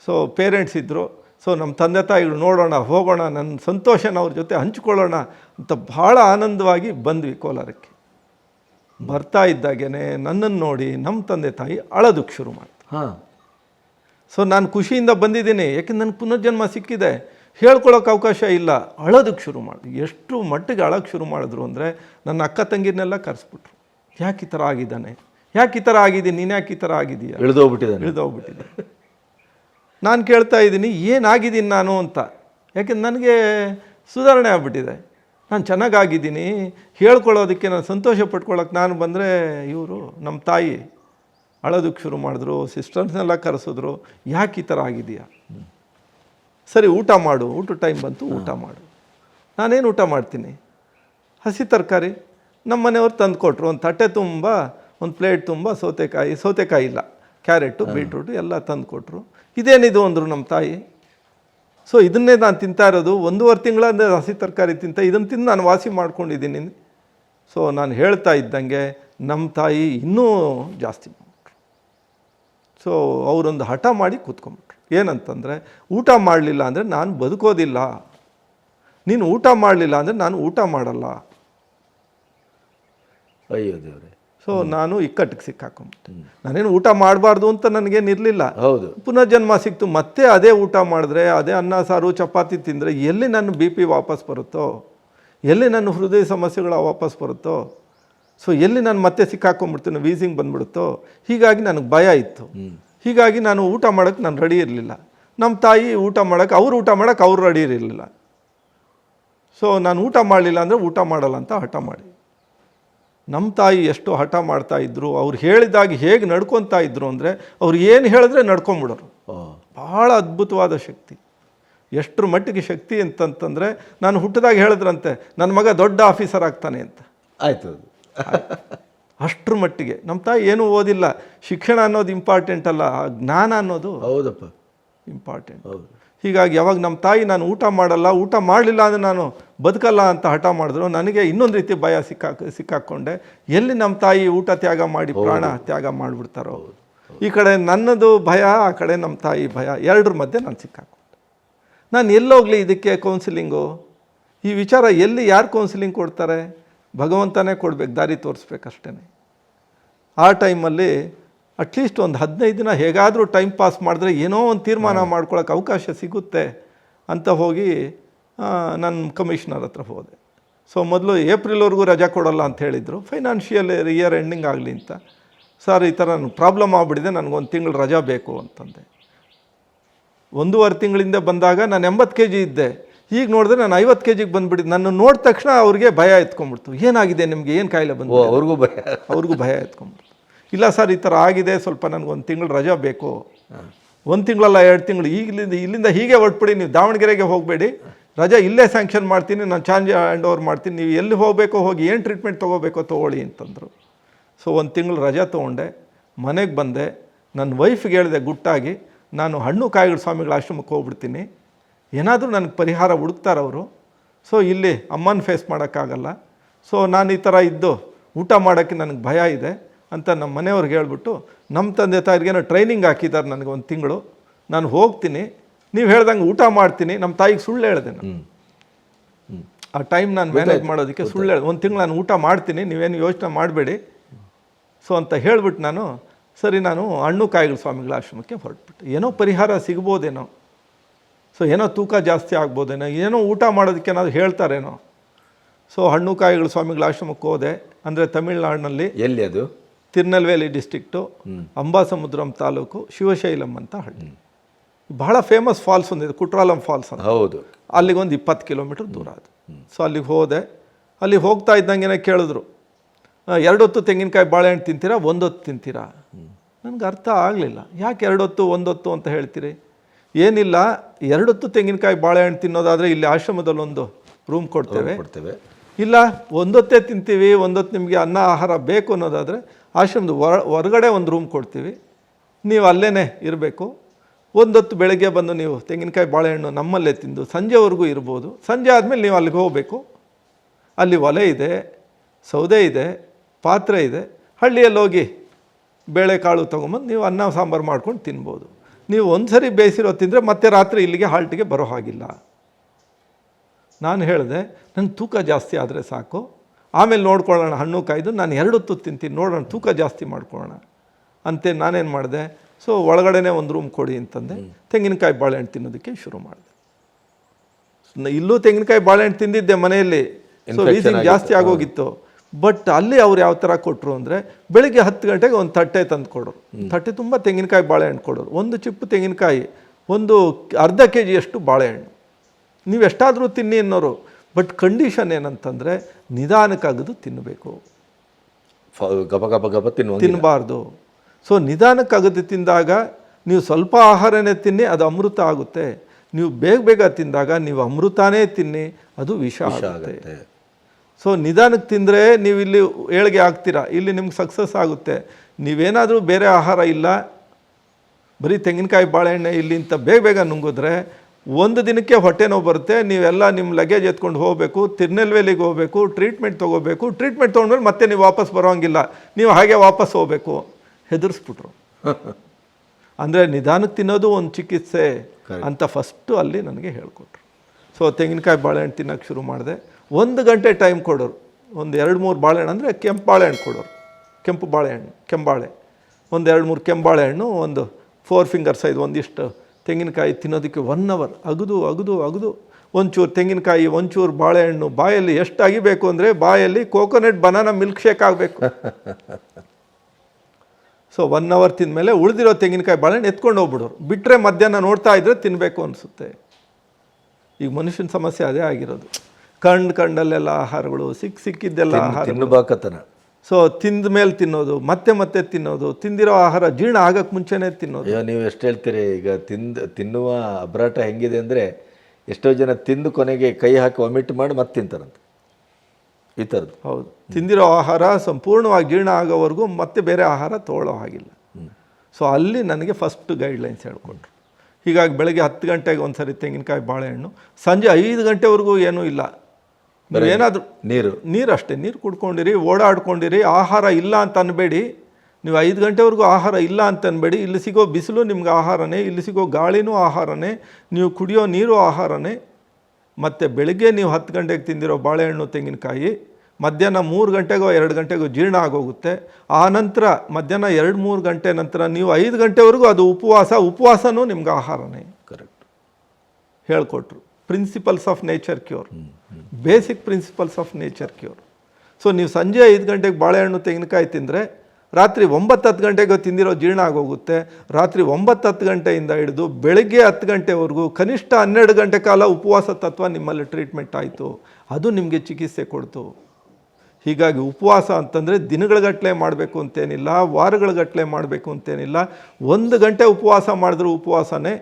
ಸೊ ಪೇರೆಂಟ್ಸ್ ಇದ್ದರು ಸೊ ನಮ್ಮ ತಂದೆ ತಾಯಿಗಳು ನೋಡೋಣ ಹೋಗೋಣ ನನ್ನ ಸಂತೋಷನ ಅವ್ರ ಜೊತೆ ಹಂಚ್ಕೊಳ್ಳೋಣ ಅಂತ ಭಾಳ ಆನಂದವಾಗಿ ಬಂದ್ವಿ ಕೋಲಾರಕ್ಕೆ. ಬರ್ತಾ ಇದ್ದಾಗೇ ನನ್ನನ್ನು ನೋಡಿ ನಮ್ಮ ತಂದೆ ತಾಯಿ ಅಳೋದಕ್ಕೆ ಶುರು ಮಾಡ್ತಾರೆ ಹಾಂ. ಸೊ ನಾನು ಖುಷಿಯಿಂದ ಬಂದಿದ್ದೀನಿ. ಯಾಕೆಂದ್ರೆ ನನಗೆ ಪುನರ್ಜನ್ಮ ಸಿಕ್ಕಿದೆ. ಹೇಳ್ಕೊಳ್ಳೋಕೆ ಅವಕಾಶ ಇಲ್ಲ. ಅಳೋದಕ್ಕೆ ಶುರು ಮಾಡಿ ಎಷ್ಟು ಮಟ್ಟಿಗೆ ಅಳೋಕ್ಕೆ ಶುರು ಮಾಡಿದ್ರು ಅಂದರೆ ನನ್ನ ಅಕ್ಕ ತಂಗಿರನ್ನೆಲ್ಲ ಕರೆಸ್ಬಿಟ್ರು. ಯಾಕೆ ಈ ಥರ ಆಗಿದ್ದಾನೆ? ಯಾಕೆ ಈ ಥರ ಆಗಿದ್ದೀನಿ ನೀನು ಯಾಕೆ ಈ ಥರ ಆಗಿದೆಯಾ ಇಳಿದೋಗ್ಬಿಟ್ಟಿದ್ದಾನೆ. ಇಳಿದೋಗ್ಬಿಟ್ಟಿದೆ. ನಾನು ಕೇಳ್ತಾ ಇದ್ದೀನಿ ಏನಾಗಿದ್ದೀನಿ ನಾನು ಅಂತ. ಯಾಕೆಂದ್ರೆ ನನಗೆ ಸುಧಾರಣೆ ಆಗ್ಬಿಟ್ಟಿದೆ. ನಾನು ಚೆನ್ನಾಗಾಗಿದ್ದೀನಿ ಹೇಳ್ಕೊಳ್ಳೋದಕ್ಕೆ ನಾನು ಸಂತೋಷ ಪಟ್ಕೊಳ್ಳೋಕೆ ನಾನು ಬಂದರೆ ಇವರು ನಮ್ಮ ತಾಯಿ ಅಳೋದಕ್ಕೆ ಶುರು ಮಾಡಿದ್ರು ಸಿಸ್ಟರ್ಸ್ನೆಲ್ಲ ಕರೆಸಿದ್ರು. ಯಾಕೆ ಈ ಥರ ಆಗಿದೆಯಾ ಸರಿ ಊಟ ಮಾಡು. ಊಟ ಟೈಮ್ ಬಂತು ಊಟ ಮಾಡು. ನಾನೇನು ಊಟ ಮಾಡ್ತೀನಿ? ಹಸಿ ತರಕಾರಿ? ನಮ್ಮ ಮನೆಯವ್ರು ತಂದು ಕೊಟ್ಟರು ಒಂದು ತಟ್ಟೆ ತುಂಬ ಒಂದು ಪ್ಲೇಟ್ ತುಂಬ ಸೌತೆಕಾಯಿ ಸೌತೆಕಾಯಿ ಇಲ್ಲ. ಕ್ಯಾರೆಟು ಬೀಟ್ರೂಟು ಎಲ್ಲ ತಂದು ಕೊಟ್ಟರು ಇದೇನಿದು ಅಂದರು ನಮ್ಮ ತಾಯಿ? ಸೊ ಇದನ್ನೇ ನಾನು ತಿಂತಾ ಇರೋದು. ಒಂದೂವರೆ ತಿಂಗಳಿಂದ ಹಸಿ ತರಕಾರಿ ತಿಂತ ಇದನ್ನು ತಿಂದು ನಾನು ವಾಸಿ ಮಾಡ್ಕೊಂಡಿದ್ದೀನಿ. ಸೊ ನಾನು ಹೇಳ್ತಾ ಇದ್ದಂಗೆ ನಮ್ಮ ತಾಯಿ ಇನ್ನೂ ಜಾಸ್ತಿ ಮಾಡಿಬಿಟ್ರು. ಸೊ ಅವರೊಂದು ಹಠ ಮಾಡಿ ಕೂತ್ಕೊಂಬಿಟ್ರು ಏನಂತಂದರೆ ಊಟ ಮಾಡಲಿಲ್ಲ ಅಂದರೆ ನಾನು ಬದುಕೋದಿಲ್ಲ. ನೀನು ಊಟ ಮಾಡಲಿಲ್ಲ ಅಂದರೆ ನಾನು ಊಟ ಮಾಡಲ್ಲ. ಅಯ್ಯೋ ದೇವ್ರೆ. ಸೊ ನಾನು ಇಕ್ಕಟ್ಟಿಗೆ ಸಿಕ್ಕಾಕೊಂಬಿಟ್ಟೆ. ನಾನೇನು ಊಟ ಮಾಡಬಾರ್ದು ಅಂತ ನನಗೇನಿರಲಿಲ್ಲ ಹೌದು. ಪುನರ್ಜನ್ಮ ಸಿಕ್ತು ಮತ್ತೆ ಅದೇ ಊಟ ಮಾಡಿದ್ರೆ ಅದೇ ಅನ್ನ ಸಾರು ಚಪಾತಿ ತಿಂದರೆ ಎಲ್ಲಿ ನನ್ನ ಬಿ ಪಿ ವಾಪಸ್ ಬರುತ್ತೋ? ಎಲ್ಲಿ ನನ್ನ ಹೃದಯ ಸಮಸ್ಯೆಗಳು ವಾಪಸ್ ಬರುತ್ತೋ? ಸೊ ಎಲ್ಲಿ ನಾನು ಮತ್ತೆ ಸಿಕ್ಕಾಕೊಂಡ್ಬಿಡ್ತೀನಿ ವೀಸಿಂಗ್ ಬಂದ್ಬಿಡುತ್ತೋ? ಹೀಗಾಗಿ ನನಗೆ ಭಯ ಇತ್ತು. ಹೀಗಾಗಿ ನಾನು ಊಟ ಮಾಡೋಕ್ಕೆ ನಾನು ರೆಡಿ ಇರಲಿಲ್ಲ. ನಮ್ಮ ತಾಯಿ ಊಟ ಮಾಡೋಕ್ಕೆ ಅವ್ರು ಊಟ ಮಾಡೋಕ್ಕೆ ಅವ್ರು ರೆಡಿ ಇರಲಿಲ್ಲ. ಸೊ ನಾನು ಊಟ ಮಾಡಲಿಲ್ಲ ಅಂದರೆ ಊಟ ಮಾಡಲ್ಲ ಅಂತ ಹಠ ಮಾಡಿ. ನಮ್ಮ ತಾಯಿ ಎಷ್ಟು ಹಠ ಮಾಡ್ತಾ ಇದ್ರು ಅವ್ರು ಹೇಳಿದಾಗ ಹೇಗೆ ನಡ್ಕೊತಾ ಇದ್ರು ಅಂದರೆ ಅವ್ರು ಏನು ಹೇಳಿದ್ರೆ ನಡ್ಕೊಂಬಿಡೋರು. ಭಾಳ ಅದ್ಭುತವಾದ ಶಕ್ತಿ. ಎಷ್ಟರ ಮಟ್ಟಿಗೆ ಶಕ್ತಿ ಅಂತಂತಂದರೆ ನಾನು ಹುಟ್ಟಿದಾಗ ಹೇಳಿದ್ರಂತೆ ನನ್ನ ಮಗ ದೊಡ್ಡ ಆಫೀಸರ್ ಆಗ್ತಾನೆ ಅಂತ. ಆಯ್ತು. ಅಷ್ಟರ ಮಟ್ಟಿಗೆ. ನಮ್ಮ ತಾಯಿ ಏನೂ ಓದಿಲ್ಲ. ಶಿಕ್ಷಣ ಅನ್ನೋದು ಇಂಪಾರ್ಟೆಂಟ್ ಅಲ್ಲ ಆ ಜ್ಞಾನ ಅನ್ನೋದು ಹೌದಪ್ಪ. ಇಂಪಾರ್ಟೆಂಟ್ ಹೌದು. ಹೀಗಾಗಿ ಯಾವಾಗ ನಮ್ಮ ತಾಯಿ ನಾನು ಊಟ ಮಾಡಲ್ಲ ಊಟ ಮಾಡಲಿಲ್ಲ ಅಂದರೆ ನಾನು ಬದುಕಲ್ಲ ಅಂತ ಹಠ ಮಾಡಿದ್ರು. ನನಗೆ ಇನ್ನೊಂದು ರೀತಿ ಭಯ ಸಿಕ್ಕಾಕ್ ಸಿಕ್ಕಾಕ್ಕೊಂಡೆ ಎಲ್ಲಿ ನಮ್ಮ ತಾಯಿ ಊಟ ತ್ಯಾಗ ಮಾಡಿ ಪ್ರಾಣ ತ್ಯಾಗ ಮಾಡಿಬಿಡ್ತಾರೋ? ಈ ಕಡೆ ನನ್ನದು ಭಯ ಆ ಕಡೆ ನಮ್ಮ ತಾಯಿ ಭಯ. ಎರಡರ ಮಧ್ಯೆ ನಾನು ಸಿಕ್ಕಾಕೊಂಡೆ. ನಾನು ಎಲ್ಲೋಗಲಿ ಇದಕ್ಕೆ ಕೌನ್ಸಿಲಿಂಗು ಈ ವಿಚಾರ ಎಲ್ಲಿ ಯಾರು ಕೌನ್ಸಿಲಿಂಗ್ ಕೊಡ್ತಾರೆ? ಭಗವಂತನೇ ಕೊಡ್ಬೇಕು ದಾರಿ ತೋರಿಸ್ಬೇಕಷ್ಟೇ ಆ ಟೈಮಲ್ಲಿ ಅಟ್ಲೀಸ್ಟ್ ಒಂದು ಹದಿನೈದು ದಿನ ಹೇಗಾದರೂ ಟೈಮ್ ಪಾಸ್ ಮಾಡಿದ್ರೆ ಏನೋ ಒಂದು ತೀರ್ಮಾನ ಮಾಡ್ಕೊಳ್ಳೋಕೆ ಅವಕಾಶ ಸಿಗುತ್ತೆ ಅಂತ ಹೋಗಿ ನಾನು ಕಮಿಷನರ್ ಹತ್ರ ಹೋದೆ. ಸೊ ಮೊದಲು ಏಪ್ರಿಲ್ವರೆಗೂ ರಜಾ ಕೊಡೋಲ್ಲ ಅಂತ ಹೇಳಿದರು. ಫೈನಾನ್ಷಿಯಲ್ ಇಯರ್ ಎಂಡಿಂಗ್ ಆಗಲಿ ಅಂತ. ಸರ್ ಈ ಥರ ನಾನು ಪ್ರಾಬ್ಲಮ್ ಆಗಿಬಿಟ್ಟಿದೆ ನನಗೊಂದು ತಿಂಗಳು ರಜಾ ಬೇಕು ಅಂತಂದೆ. ಒಂದೂವರೆ ತಿಂಗಳಿಂದ ಬಂದಾಗ ನಾನು ಎಂಬತ್ತು ಕೆ ಜಿ ಇದ್ದೆ. ಈಗ ನೋಡಿದ್ರೆ ನಾನು ಐವತ್ತು ಕೆ ಜಿಗೆ ಬಂದುಬಿಟ್ಟಿದ್ದೆ ನನ್ನ ನೋಡಿದ ತಕ್ಷಣ ಅವ್ರಿಗೆ ಭಯ ಎತ್ಕೊಂಡ್ಬಿಡ್ತು. ಏನಾಗಿದೆ ನಿಮಗೆ? ಏನು ಕಾಯಿಲೆ ಬಂದು ಅವ್ರಿಗೂ ಭಯ. ಅವ್ರಿಗೂ ಭಯ ಎತ್ಕೊಂಡ್ಬಿಡ್ತು. ಇಲ್ಲ ಸರ್, ಈ ಥರ ಆಗಿದೆ, ಸ್ವಲ್ಪ ನನಗೆ ಒಂದು ತಿಂಗಳು ರಜಾ ಬೇಕು. ಒಂದು ತಿಂಗಳಲ್ಲ ಎರಡು ತಿಂಗಳು ಈಗಲಿಂದ ಇಲ್ಲಿಂದ ಹೀಗೆ ಹೊರಟ್ಬಿಡಿ, ನೀವು ದಾವಣಗೆರೆಗೆ ಹೋಗಬೇಡಿ. ರಜಾ ಇಲ್ಲೇ ಸ್ಯಾಂಕ್ಷನ್ ಮಾಡ್ತೀನಿ, ನಾನು ಚಾಂಜ್ ಹ್ಯಾಂಡ್ ಓವರ್ ಮಾಡ್ತೀನಿ, ನೀವು ಎಲ್ಲಿ ಹೋಗಬೇಕೋ ಹೋಗಿ ಏನು ಟ್ರೀಟ್ಮೆಂಟ್ ತೊಗೋಬೇಕೋ ತೊಗೊಳ್ಳಿ ಅಂತಂದರು. ಸೊ ಒಂದು ತಿಂಗಳು ರಜಾ ತೊಗೊಂಡೆ, ಮನೆಗೆ ಬಂದೆ ನನ್ನ ವೈಫ್ಗೆ ಹೇಳಿದೆ ಗುಟ್ಟಾಗಿ, ನಾನು ಹಣ್ಣು ಕಾಯಿಗಳ ಸ್ವಾಮಿಗಳ ಆಶ್ರಮಕ್ಕೆ ಹೋಗ್ಬಿಡ್ತೀನಿ. ಏನಾದರೂ ನನಗೆ ಪರಿಹಾರ ಹುಡುಕ್ತಾರವರು ಸೊ ಇಲ್ಲಿ ಅಮ್ಮನ ಫೇಸ್ ಮಾಡೋಕ್ಕಾಗಲ್ಲ. ಸೊ ನಾನು ಈ ಥರ ಇದ್ದು, ಊಟ ಮಾಡೋಕ್ಕೆ ನನಗೆ ಭಯ ಇದೆ. ಅಂತ ನಮ್ಮ ಮನೆಯವ್ರಿಗೆ ಹೇಳ್ಬಿಟ್ಟು ನಮ್ಮ ತಂದೆ ತಾಯಿಗೇನೋ ಟ್ರೈನಿಂಗ್ ಹಾಕಿದ್ದಾರೆ ನನಗೆ ಒಂದು ತಿಂಗಳು. ನಾನು ಹೋಗ್ತೀನಿ. ನೀವು ಹೇಳ್ದಂಗೆ ಊಟ ಮಾಡ್ತೀನಿ. ನಮ್ಮ ತಾಯಿಗೆ ಸುಳ್ಳು ಹೇಳಿದೆ ನಾನು. ಹ್ಞೂ ಆ ಟೈಮ್ ನಾನು ಮ್ಯಾನೇಜ್ ಮಾಡೋದಕ್ಕೆ ಸುಳ್ಳು ಹೇಳಿದೆ. ಒಂದು ತಿಂಗಳು ನಾನು ಊಟ ಮಾಡ್ತೀನಿ. ನೀವೇನು ಯೋಚನೆ ಮಾಡಬೇಡಿ. ಸೊ ಅಂತ ಹೇಳ್ಬಿಟ್ಟು ನಾನು ಸರಿ ನಾನು ಹಣ್ಣು ಕಾಯಿಗಳ ಸ್ವಾಮಿಗಳ ಆಶ್ರಮಕ್ಕೆ ಹೊರಟ್ಬಿಟ್ಟು. ಏನೋ ಪರಿಹಾರ ಸಿಗ್ಬೋದೇನೋ. ಸೊ ಏನೋ ತೂಕ ಜಾಸ್ತಿ ಆಗ್ಬೋದೇನೋ. ಏನೋ ಊಟ ಮಾಡೋದಕ್ಕೆ ಏನಾದ್ರು ಹೇಳ್ತಾರೇನೋ. ಸೊ ಹಣ್ಣು ಕಾಯಿಗಳ ಸ್ವಾಮಿಗಳ ಆಶ್ರಮಕ್ಕೆ ಹೋದೆ. ಅಂದರೆ ತಮಿಳ್ನಾಡಿನಲ್ಲಿ. ಎಲ್ಲಿ ಅದು? ತಿರುನಲ್ವೇಲಿ ಡಿಸ್ಟಿಕ್ಟು ಅಂಬಾಸಮುದ್ರಂ ತಾಲೂಕು ಶಿವಶೈಲಂ ಅಂತ ಹಳ್ಳಿ. ಬಹಳ ಫೇಮಸ್ ಫಾಲ್ಸ್ ಒಂದಿದೆ ಕುಟ್ರಾಲಂ ಫಾಲ್ಸ್ ಅಂತ. ಹೌದು. ಅಲ್ಲಿಗೊಂದು ಇಪ್ಪತ್ತು ಕಿಲೋಮೀಟ್ರ್ ದೂರ ಅದು. ಸೊ ಅಲ್ಲಿಗೆ ಹೋದೆ. ಅಲ್ಲಿ ಹೋಗ್ತಾ ಇದ್ದಂಗೆ ಕೇಳಿದ್ರು. "ಆ, ಎರಡೊತ್ತು ತೆಂಗಿನಕಾಯಿ ಬಾಳೆಹಣ್ಣು ತಿಂತೀರಾ ಒಂದೊತ್ತು ತಿಂತೀರಾ? ನನಗೆ ಅರ್ಥ ಆಗಲಿಲ್ಲ. ಯಾಕೆ ಎರಡೊತ್ತು ಒಂದೊತ್ತು ಅಂತ ಹೇಳ್ತೀರಿ? ಏನಿಲ್ಲ ಎರಡೊತ್ತು ತೆಂಗಿನಕಾಯಿ ಬಾಳೆಹಣ್ಣು ತಿನ್ನೋದಾದರೆ ಇಲ್ಲಿ ಆಶ್ರಮದಲ್ಲಿ ಒಂದು ರೂಮ್ ಕೊಡ್ತೇವೆ ಕೊಡ್ತೇವೆ. ಇಲ್ಲ ಒಂದೊತ್ತೇ ತಿಂತೀವಿ ಒಂದೊತ್ತು ನಿಮಗೆ ಅನ್ನ ಆಹಾರ ಬೇಕು ಅನ್ನೋದಾದರೆ ಆಶ್ರಮದ ಹೊರ, ಹೊರಗಡೆ ಒಂದು ರೂಮ್ ಕೊಡ್ತೀವಿ. ನೀವು ಅಲ್ಲೇ ಇರಬೇಕು. ಒಂದೊತ್ತು ಬೆಳಗ್ಗೆ ಬಂದು ನೀವು ತೆಂಗಿನಕಾಯಿ ಬಾಳೆಹಣ್ಣು ನಮ್ಮಲ್ಲೇ ತಿಂದು ಸಂಜೆವರೆಗೂ ಇರ್ಬೋದು. ಸಂಜೆ ಆದಮೇಲೆ ನೀವು ಅಲ್ಲಿಗೆ ಹೋಗಬೇಕು. ಅಲ್ಲಿ ಒಲೆ ಇದೆ, ಸೌದೆ ಇದೆ, ಪಾತ್ರೆ ಇದೆ. ಹಳ್ಳಿಯಲ್ಲಿ ಹೋಗಿ ಬೇಳೆಕಾಳು ತೊಗೊಂಬಂದು ನೀವು ಅನ್ನ, ಸಾಂಬಾರು ಮಾಡ್ಕೊಂಡು ತಿನ್ಬೋದು. ನೀವು ಒಂದು ಸರಿ ಬೇಯಿಸಿರೋ ತಿಂದರೆ ಮತ್ತೆ ರಾತ್ರಿ ಇಲ್ಲಿಗೆ ಹಾಲ್ಟಿಗೆ ಬರೋ ಹಾಗಿಲ್ಲ. ನಾನು ಹೇಳಿದೆ, ನಂಗೆ ತೂಕ ಜಾಸ್ತಿ ಆದರೆ ಸಾಕು. ಆಮೇಲೆ ನೋಡ್ಕೊಳ್ಳೋಣ ಹಣ್ಣು ಕಾಯ್ದು ನಾನು ಎರಡು ಹೊತ್ತು ತಿಂತೀನಿ ನೋಡೋಣ ತೂಕ ಜಾಸ್ತಿ ಮಾಡ್ಕೊಳ್ಳೋಣ. ಅಂತೆ ನಾನೇನು ಮಾಡಿದೆ? ಸೊ ಒಳಗಡೆನೇ ಒಂದು ರೂಮ್ ಕೊಡಿ ಅಂತಂದೆ. ತೆಂಗಿನಕಾಯಿ ಬಾಳೆಹಣ್ಣು ತಿನ್ನೋದಕ್ಕೆ ಶುರು ಮಾಡಿದೆ. ಇಲ್ಲೂ ತೆಂಗಿನಕಾಯಿ ಬಾಳೆಹಣ್ಣು ತಿಂದಿದ್ದೆ ಮನೆಯಲ್ಲಿ. ಸೊ ಈಸಿಂಗ್ ವೀಸಿಂಗ್ ಜಾಸ್ತಿ ಆಗೋಗಿತ್ತು. ಬಟ್ ಅಲ್ಲಿ ಅವ್ರು ಯಾವ ಥರ ಕೊಟ್ಟರು ಅಂದರೆ ಬೆಳಿಗ್ಗೆ ಹತ್ತು ಗಂಟೆಗೆ ಒಂದು ತಟ್ಟೆ ತಂದು ಕೊಡೋರು. ತಟ್ಟೆ ತುಂಬ ತೆಂಗಿನಕಾಯಿ ಬಾಳೆಹಣ್ಣು ಕೊಡೋರು. ಒಂದು ಚಿಪ್ಪು ತೆಂಗಿನಕಾಯಿ ಒಂದು ಅರ್ಧ ಕೆ ಜಿಯಷ್ಟು ಬಾಳೆಹಣ್ಣು. ನೀವು ಎಷ್ಟಾದರೂ ತಿನ್ನಿ ಅನ್ನೋರು. ಬಟ್ ಕಂಡೀಷನ್ ಏನಂತಂದರೆ ನಿಧಾನಕ್ಕಾಗದು ತಿನ್ನಬೇಕು. ಗಬ ಗಬ ಗಬ ಗಪ ತಿನ್ನುವ ತಿನ್ನಬಾರ್ದು ಸೊ ನಿಧಾನಕ್ಕಾಗದು ತಿಂದಾಗ ನೀವು ಸ್ವಲ್ಪ ಆಹಾರನೇ ತಿನ್ನಿ ಅದು ಅಮೃತ ಆಗುತ್ತೆ. ನೀವು ಬೇಗ ಬೇಗ ತಿಂದಾಗ ನೀವು ಅಮೃತನೇ ತಿನ್ನಿ ಅದು ವಿಷ ಆಗುತ್ತೆ. ಸೊ ನಿಧಾನಕ್ಕೆ ತಿಂದರೆ ನೀವು ಇಲ್ಲಿ ಏಳಿಗೆ ಆಗ್ತೀರಾ? ಇಲ್ಲಿ ನಿಮ್ಗೆ ಸಕ್ಸಸ್ ಆಗುತ್ತೆ. ನೀವೇನಾದರೂ ಬೇರೆ ಆಹಾರ ಇಲ್ಲ ಬರೀ ತೆಂಗಿನಕಾಯಿ ಬಾಳೆಹಣ್ಣೆ ಇಲ್ಲಿ ಅಂತ ಬೇಗ ಬೇಗ ನುಂಗಿದ್ರೆ ಒಂದು ದಿನಕ್ಕೆ ಹೊಟ್ಟೆ ನೋವು ಬರುತ್ತೆ ನೀವೆಲ್ಲ ನಿಮ್ಮ ಲಗೇಜ್ ಎತ್ಕೊಂಡು ಹೋಗಬೇಕು ತಿರ್ನೆಲ್ವೇಲಿಗೆ ಹೋಗಬೇಕು ಟ್ರೀಟ್ಮೆಂಟ್ ತೊಗೋಬೇಕು ಟ್ರೀಟ್ಮೆಂಟ್ ತೊಗೊಂಡ್ಮೇಲೆ ಮತ್ತೆ ನೀವು ವಾಪಸ್ ಬರೋಂಗಿಲ್ಲ. ನೀವು ಹಾಗೆ ವಾಪಸ್ ಹೋಗಬೇಕು. ಹೆದರ್ಸ್ಬಿಟ್ರು. ಅಂದರೆ ನಿಧಾನಕ್ಕೆ ತಿನ್ನೋದು ಒಂದು ಚಿಕಿತ್ಸೆ ಅಂತ ಫಸ್ಟು ಅಲ್ಲಿ ನನಗೆ ಹೇಳಿಕೊಟ್ರು. ಸೊ ತೆಂಗಿನಕಾಯಿ ಬಾಳೆಹಣ್ಣು ತಿನ್ನೋಕೆ ಶುರು ಮಾಡಿದೆ. ಒಂದು ಗಂಟೆ ಟೈಮ್ ಕೊಡೋರು. ಒಂದು ಎರಡು ಮೂರು ಬಾಳೆಹಣ್ಣು ಅಂದರೆ ಕೆಂಪು ಬಾಳೆಹಣ್ಣು ಕೊಡೋರು. ಕೆಂಪು ಬಾಳೆಹಣ್ಣು ಕೆಂಬಾಳೆ. ಒಂದು ಎರಡು ಮೂರು ಕೆಂಬಾಳೆಹಣ್ಣು ಒಂದು ಫೋರ್ ಫಿಂಗರ್ ಸೈಜ್ ಒಂದಿಷ್ಟು ತೆಂಗಿನಕಾಯಿ ತಿನ್ನೋದಕ್ಕೆ ಒನ್ ಅವರ್ ಅಗದು ಅಗದು ಅಗದು. ಒಂಚೂರು ತೆಂಗಿನಕಾಯಿ ಒಂಚೂರು ಬಾಳೆಹಣ್ಣು ಬಾಯಲ್ಲಿ ಎಷ್ಟು ಅಗಿಬೇಕು ಅಂದರೆ ಬಾಯಲ್ಲಿ ಕೋಕೋನಟ್ ಬನಾನ ಮಿಲ್ಕ್ ಶೇಕ್ ಆಗಬೇಕು. ಸೊ ಒನ್ ಅವರ್ ತಿಂದಮೇಲೆ ಉಳಿದಿರೋ ತೆಂಗಿನಕಾಯಿ ಬಾಳೆಹಣ್ಣು ಎತ್ಕೊಂಡು ಹೋಗ್ಬಿಡೋರು. ಬಿಟ್ಟರೆ ಮಧ್ಯಾಹ್ನ ನೋಡ್ತಾ ಇದ್ರೆ ತಿನ್ನಬೇಕು ಅನಿಸುತ್ತೆ. ಈಗ ಮನುಷ್ಯನ ಸಮಸ್ಯೆ ಅದೇ ಆಗಿರೋದು. ಕಂಡು ಕಂಡಲ್ಲೆಲ್ಲ ಆಹಾರಗಳು ಸಿಕ್ಕ ಸಿಕ್ಕಿದ್ದೆಲ್ಲ ಆಹಾರ ತಿನ್ನಬಾಕತನ. ಸೊ ತಿಂದ ಮೇಲೆ ತಿನ್ನೋದು ಮತ್ತೆ ಮತ್ತೆ ತಿನ್ನೋದು ತಿಂದಿರೋ ಆಹಾರ ಜೀರ್ಣ ಆಗಕ್ಕೆ ಮುಂಚೆನೇ ತಿನ್ನೋದು. ಅಯ್ಯೋ ನೀವು ಎಷ್ಟು ಹೇಳ್ತೀರಿ? ಈಗ ತಿಂದು ತಿನ್ನುವ ಅಬ್ರಾಟ ಹೆಂಗಿದೆ ಅಂದರೆ ಎಷ್ಟೋ ಜನ ತಿಂದು ಕೊನೆಗೆ ಕೈ ಹಾಕಿ ವಾಮಿಟ್ ಮಾಡಿ ಮತ್ತೆ ತಿಂತಾರಂತೆ. ಈ ಥರದ್ದು ಹೌದು. ತಿಂದಿರೋ ಆಹಾರ ಸಂಪೂರ್ಣವಾಗಿ ಜೀರ್ಣ ಆಗೋವರೆಗೂ ಮತ್ತೆ ಬೇರೆ ಆಹಾರ ತೊಗೊಳ್ಳೋ ಹಾಗಿಲ್ಲ. ಸೊ ಅಲ್ಲಿ ನನಗೆ ಫಸ್ಟ್ ಗೈಡ್ಲೈನ್ಸ್ ಹೇಳ್ಕೊಂಡ್ರು ಹೀಗಾಗಿ ಬೆಳಗ್ಗೆ ಹತ್ತು ಗಂಟೆಗೆ ಒಂದು ಸರಿ ತೆಂಗಿನಕಾಯಿ ಬಾಳೆಹಣ್ಣು ಸಂಜೆ ಐದು ಗಂಟೆವರೆಗೂ ಏನೂ ಇಲ್ಲ. ನೀವೇನಾದರೂ ನೀರು. ನೀರು ಅಷ್ಟೇ ನೀರು ಕುಡ್ಕೊಂಡಿರಿ ಓಡಾಡ್ಕೊಂಡಿರಿ ಆಹಾರ ಇಲ್ಲ ಅಂತ ಅನ್ಬೇಡಿ. ನೀವು ಐದು ಗಂಟೆವರೆಗೂ ಆಹಾರ ಇಲ್ಲ ಅಂತ ಅನ್ಬೇಡಿ. ಇಲ್ಲಿ ಸಿಗೋ ಬಿಸಿಲು ನಿಮ್ಗೆ ಆಹಾರನೇ ಇಲ್ಲಿ ಸಿಗೋ ಗಾಳಿನೂ ಆಹಾರನೇ ನೀವು ಕುಡಿಯೋ ನೀರು ಆಹಾರನೇ. ಮತ್ತು ಬೆಳಗ್ಗೆ ನೀವು ಹತ್ತು ಗಂಟೆಗೆ ತಿಂದಿರೋ ಬಾಳೆಹಣ್ಣು ತೆಂಗಿನಕಾಯಿ ಮಧ್ಯಾಹ್ನ ಮೂರು ಗಂಟೆಗೋ ಎರಡು ಗಂಟೆಗೋ ಜೀರ್ಣ ಆಗೋಗುತ್ತೆ. ಆ ನಂತರ ಮಧ್ಯಾಹ್ನ ಎರಡು ಮೂರು ಗಂಟೆ ನಂತರ ನೀವು ಐದು ಗಂಟೆವರೆಗೂ ಅದು ಉಪವಾಸ ಉಪವಾಸನೂ ನಿಮ್ಗೆ ಆಹಾರನೇ. ಕರೆಕ್ಟ್ ಹೇಳ್ಕೊಟ್ರು. Principles of nature cure basic principles of nature cure so ನೀವು ಸಂಜೆ ಐದು ಗಂಟೆಗೆ ಬಾಳೆಹಣ್ಣು ತೆಂಗಿನಕಾಯಿ ತಿಂದರೆ, ರಾತ್ರಿ ಒಂಬತ್ತು ಹತ್ತು ಗಂಟೆಗೆ ತಿಂದಿರೋ ಜೀರ್ಣ ಆಗೋಗುತ್ತೆ. ರಾತ್ರಿ ಒಂಬತ್ತು ಹತ್ತು ಗಂಟೆಯಿಂದ ಹಿಡಿದು ಬೆಳಗ್ಗೆ ಹತ್ತು ಗಂಟೆವರೆಗೂ ಕನಿಷ್ಠ ಹನ್ನೆರಡು ಗಂಟೆ ಕಾಲ ಉಪವಾಸ ತತ್ವ ನಿಮ್ಮಲ್ಲಿ ಟ್ರೀಟ್ಮೆಂಟ್ ಆಯಿತು. ಅದು ನಿಮಗೆ ಚಿಕಿತ್ಸೆ ಕೊಡ್ತು. ಹೀಗಾಗಿ ಉಪವಾಸ ಅಂತಂದರೆ ದಿನಗಳಗಟ್ಟಲೆ ಮಾಡಬೇಕು ಅಂತೇನಿಲ್ಲ ವಾರಗಳಗಟ್ಟಲೆ ಮಾಡಬೇಕು ಅಂತೇನಿಲ್ಲ. ಒಂದು ಗಂಟೆ ಉಪವಾಸ ಮಾಡಿದ್ರೂ ಉಪವಾಸನೇ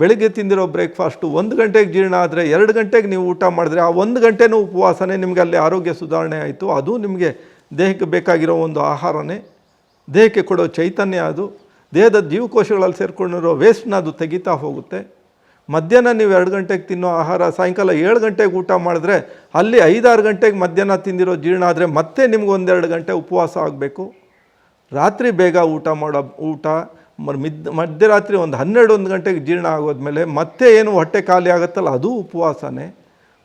ಬೆಳಿಗ್ಗೆ ತಿಂದಿರೋ ಬ್ರೇಕ್ಫಾಸ್ಟು ಒಂದು ಗಂಟೆಗೆ ಜೀರ್ಣ ಆದರೆ ಎರಡು ಗಂಟೆಗೆ ನೀವು ಊಟ ಮಾಡಿದ್ರೆ ಆ ಒಂದು ಗಂಟೆನೂ ಉಪವಾಸನೇ ನಿಮಗೆ ಅಲ್ಲಿ ಆರೋಗ್ಯ ಸುಧಾರಣೆ ಆಯಿತು. ಅದು ನಿಮಗೆ ದೇಹಕ್ಕೆ ಬೇಕಾಗಿರೋ ಒಂದು ಆಹಾರನೇ, ದೇಹಕ್ಕೆ ಕೊಡೋ ಚೈತನ್ಯ ಅದು. ದೇಹದ ಜೀವಕೋಶಗಳಲ್ಲಿ ಸೇರಿಕೊಂಡಿರೋ ವೇಸ್ಟ್ನ ಅದು ತೆಗಿತಾ ಹೋಗುತ್ತೆ. ಮಧ್ಯಾಹ್ನ ನೀವು ಎರಡು ಗಂಟೆಗೆ ತಿನ್ನೋ ಆಹಾರ, ಸಾಯಂಕಾಲ ಏಳು ಗಂಟೆಗೆ ಊಟ ಮಾಡಿದ್ರೆ ಅಲ್ಲಿ ಐದಾರು ಗಂಟೆಗೆ ಮಧ್ಯಾಹ್ನ ತಿಂದಿರೋ ಜೀರ್ಣ ಆದರೆ ಮತ್ತೆ ನಿಮ್ಗೆ ಒಂದೆರಡು ಗಂಟೆ ಉಪವಾಸ ಆಗಬೇಕು. ರಾತ್ರಿ ಬೇಗ ಊಟ ಮಾಡೋ ಊಟ ಮಿದ್ ಮಧ್ಯರಾತ್ರಿ ಒಂದು ಹನ್ನೆರಡು ಒಂದು ಗಂಟೆಗೆ ಜೀರ್ಣ ಆಗೋದ್ಮೇಲೆ ಮತ್ತೆ ಏನು ಹೊಟ್ಟೆ ಖಾಲಿ ಆಗುತ್ತಲ್ಲ, ಅದು ಉಪವಾಸನೇ.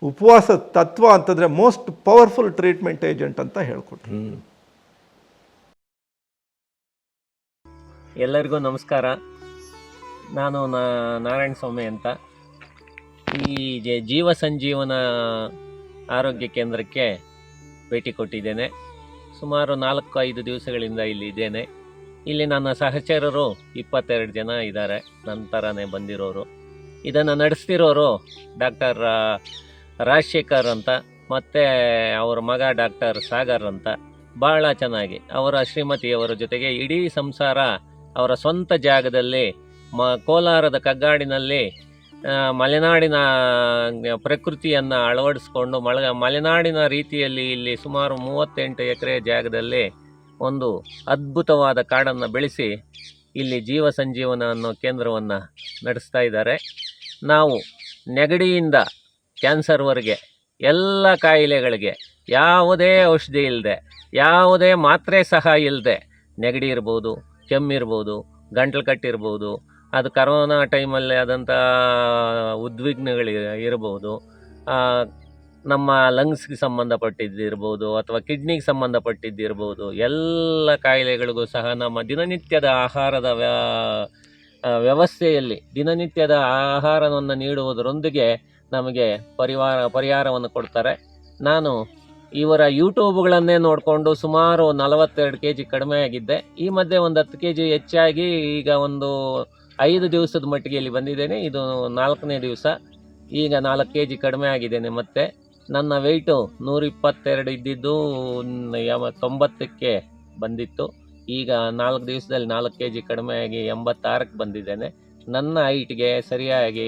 ಉಪವಾಸ ತತ್ವ ಅಂತಂದರೆ ಮೋಸ್ಟ್ ಪವರ್ಫುಲ್ ಟ್ರೀಟ್ಮೆಂಟ್ ಏಜೆಂಟ್ ಅಂತ ಹೇಳ್ಕೊಟ್ರು. ಎಲ್ಲರಿಗೂ ನಮಸ್ಕಾರ. ನಾನು ನಾರಾಯಣ ಸ್ವಾಮಿ ಅಂತ. ಈ ಜೀವ ಸಂಜೀವನ ಆರೋಗ್ಯ ಕೇಂದ್ರಕ್ಕೆ ಭೇಟಿ ಕೊಟ್ಟಿದ್ದೇನೆ. ಸುಮಾರು ನಾಲ್ಕು ಐದು ದಿವಸಗಳಿಂದ ಇಲ್ಲಿ ಇದ್ದೇನೆ. ಇಲ್ಲಿ ನನ್ನ ಸಹಚರರು ಇಪ್ಪತ್ತೆರಡು ಜನ ಇದ್ದಾರೆ. ನನ್ನ ಥರನೇ ಬಂದಿರೋರು. ಇದನ್ನು ನಡೆಸ್ತಿರೋರು ಡಾಕ್ಟರ್ ರಾಜಶೇಖರ್ ಅಂತ, ಮತ್ತು ಅವರ ಮಗ ಡಾಕ್ಟರ್ ಸಾಗರ್ ಅಂತ. ಭಾಳ ಚೆನ್ನಾಗಿ. ಅವರ ಶ್ರೀಮತಿಯವರ ಜೊತೆಗೆ ಇಡೀ ಸಂಸಾರ ಅವರ ಸ್ವಂತ ಜಾಗದಲ್ಲಿ, ಮ, ಕೋಲಾರದ ಕಗ್ಗಾಡಿನಲ್ಲಿ ಮಲೆನಾಡಿನ ಪ್ರಕೃತಿಯನ್ನು ಅಳವಡಿಸ್ಕೊಂಡು ಮಳೆ, ಮಲೆನಾಡಿನ ರೀತಿಯಲ್ಲಿ ಇಲ್ಲಿ ಸುಮಾರು ಮೂವತ್ತೆಂಟು ಎಕರೆ ಜಾಗದಲ್ಲಿ ಒಂದು ಅದ್ಭುತವಾದ ಕಾಡನ್ನು ಬೆಳೆಸಿ ಇಲ್ಲಿ ಜೀವ ಸಂಜೀವನ ಅನ್ನೋ ಕೇಂದ್ರವನ್ನು ನಡೆಸ್ತಾ ಇದ್ದಾರೆ. ನಾವು ನೆಗಡಿಯಿಂದ ಕ್ಯಾನ್ಸರ್ವರೆಗೆ ಎಲ್ಲ ಕಾಯಿಲೆಗಳಿಗೆ ಯಾವುದೇ ಔಷಧಿ ಇಲ್ಲದೆ ಯಾವುದೇ ಮಾತ್ರೆ ಸಹ ಇಲ್ಲದೆ ನೆಗಡಿ ಇರ್ಬೋದು ಕೆಮ್ಮಿರ್ಬೋದು ಗಂಟಲು ಕಟ್ಟಿರ್ಬೋದು, ಅದು ಕರೋನಾ ಟೈಮಲ್ಲಿ ಆದಂಥ ಉದ್ವಿಗ್ನಗಳು ಇರ್ಬೋದು ನಮ್ಮ ಲಂಗ್ಸ್ಗೆ ಸಂಬಂಧಪಟ್ಟಿದ್ದಿರ್ಬೋದು ಅಥವಾ ಕಿಡ್ನಿಗೆ ಸಂಬಂಧಪಟ್ಟಿದ್ದಿರ್ಬೋದು ಎಲ್ಲ ಕಾಯಿಲೆಗಳಿಗೂ ಸಹ ನಮ್ಮ ದಿನನಿತ್ಯದ ಆಹಾರದ ವ್ಯ- ವ್ಯವಸ್ಥೆಯಲ್ಲಿ ದಿನನಿತ್ಯದ ಆಹಾರವನ್ನು ನೀಡುವುದರೊಂದಿಗೆ ನಮಗೆ ಪರಿವಾರ, ಪರಿಹಾರವನ್ನು ಕೊಡ್ತಾರೆ. ನಾನು ಇವರ ಯೂಟ್ಯೂಬ್ಗಳನ್ನೇ ನೋಡಿಕೊಂಡು ಸುಮಾರು ನಲವತ್ತೆರಡು ಕೆ ಜಿ ಕಡಿಮೆ ಆಗಿದ್ದೆ. ಈ ಮಧ್ಯೆ ಒಂದು ಹತ್ತು ಕೆ ಜಿ ಹೆಚ್ಚಾಗಿ ಈಗ ಒಂದು ಐದು ದಿವಸದ ಮಟ್ಟಿಗೆ ಇಲ್ಲಿ ಬಂದಿದ್ದೇನೆ. ಇದು ನಾಲ್ಕನೇ ದಿವಸ. ಈಗ ನಾಲ್ಕು ಕೆ ಜಿ ಕಡಿಮೆ ಆಗಿದ್ದೇನೆ ಮತ್ತೆ. ನನ್ನ ವೆಯ್ಟು ನೂರ ಇಪ್ಪತ್ತೆರಡು ಇದ್ದಿದ್ದು ಯಾವ, ತೊಂಬತ್ತಕ್ಕೆ ಬಂದಿತ್ತು. ಈಗ ನಾಲ್ಕು ದಿವಸದಲ್ಲಿ ನಾಲ್ಕು ಕೆ ಜಿ ಕಡಿಮೆ ಆಗಿ ಎಂಬತ್ತಾರಕ್ಕೆ ಬಂದಿದ್ದೇನೆ. ನನ್ನ ಹೈಟ್ಗೆ ಸರಿಯಾಗಿ